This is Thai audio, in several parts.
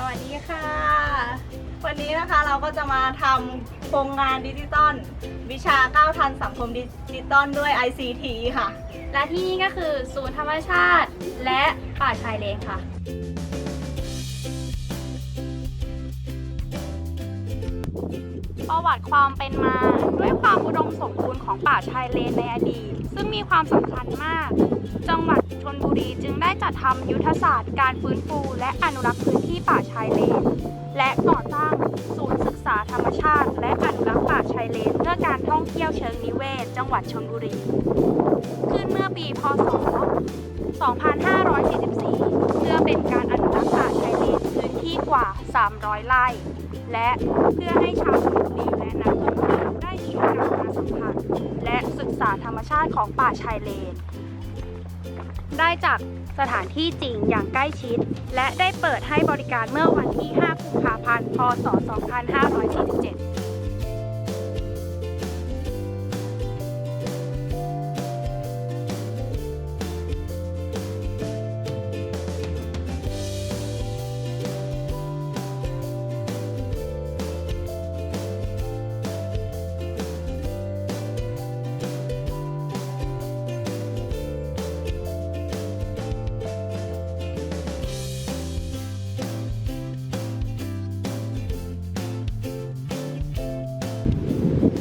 สวัสดีค่ะ วันนี้นะคะเราก็จะมาทำโครงงานดิจิตอลวิชาก้าวทันสังคมดิจิตอลด้วย ICT ค่ะ และที่นี่ก็คือศูนย์ธรรมชาติ และป่าชายเลนค่ะ ประวัติความเป็นมา ด้วยความอุดมสมบูรณ์ของป่าชายเลนในอดีต ซึ่งมีความสำคัญมาก จังหวัดชนบุรีจึงได้จัดทำยุทธศาสตร์การฟื้นฟู และอนุรักษ์พื้นที่ป่าชายเลน และก่อตั้งศูนย์ศึกษาธรรมชาติ และอนุรักษ์ป่าชายเลน เพื่อการท่องเที่ยวเชิงนิเวศ จังหวัดชนบุรี ขึ้นเมื่อปีพศ 2544 เพื่อเป็นการอนุรักษ์ป่าชายเลนพื้นที่กว่า 300 ไร่ และเพื่อให้ชาวชลบุรีและนักท่องเที่ยวได้มีโอกาสมาสัมผัสและศึกษาธรรมชาติของป่าชายเลน ได้จากสถานที่จริงอย่างใกล้ชิด และได้เปิดให้บริการเมื่อวันที่ 5 กุมภาพันธ์ พศ 2544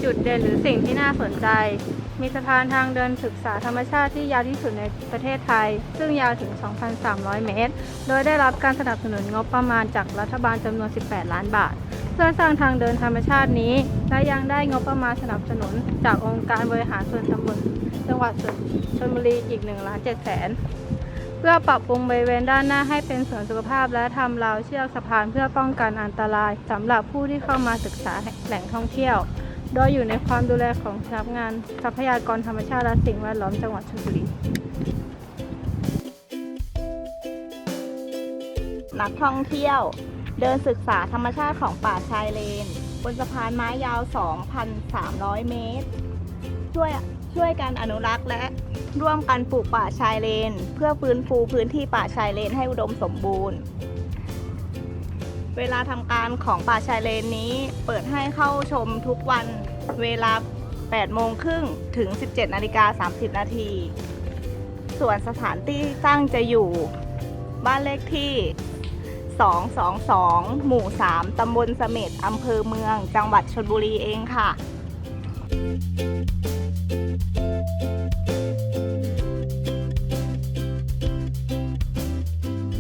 จุดเด่นหรือสิ่งที่น่าสนใจ มีสะพานทางเดินศึกษาธรรมชาติที่ยาวที่สุดในประเทศไทย ซึ่งยาวถึง 2,300 เมตร โดยได้รับการสนับสนุนงบประมาณจากรัฐบาลจำนวน 18 ล้านบาท เพื่อสร้างทางเดินธรรมชาตินี้ และยังได้งบประมาณสนับสนุนจากองค์การบริหารส่วนตำบลจังหวัดชลบุรีอีก1ล้าน7แสนเพื่อปรับปรุงบริเวณด้านหน้าให้เป็นสวนสุขภาพและทำราวเชือกสะพานเพื่อป้องกันอันตรายสำหรับผู้ที่เข้ามาศึกษาแหล่งท่องเที่ยว โดยอยู่ในความดูแลของสำนักงานทรัพยากรธรรมชาติและสิ่งแวดล้อมจังหวัดชลบุรีนักท่องเที่ยว เดินศึกษาธรรมชาติของป่าชายเลน บนสะพานไม้ยาว 2,300 เมตร ช่วยช่วยกันอนุรักษ์และร่วมกันปลูกป่าชายเลน เพื่อฟื้นฟูพื้นที่ป่าชายเลนให้อุดมสมบูรณ์ เวลาทำการของป่าชายเลนนี้เปิดให้เข้าชมทุกวันเวลา 8 โมงครึ่งถึง 17 นาฬิกา 30 นาที ส่วนสถานที่ตั้งจะอยู่บ้านเลขที่ 222 หมู่ 3 ตำบลเสม็ดอำเภอเมือง จังหวัดชลบุรีเองค่ะ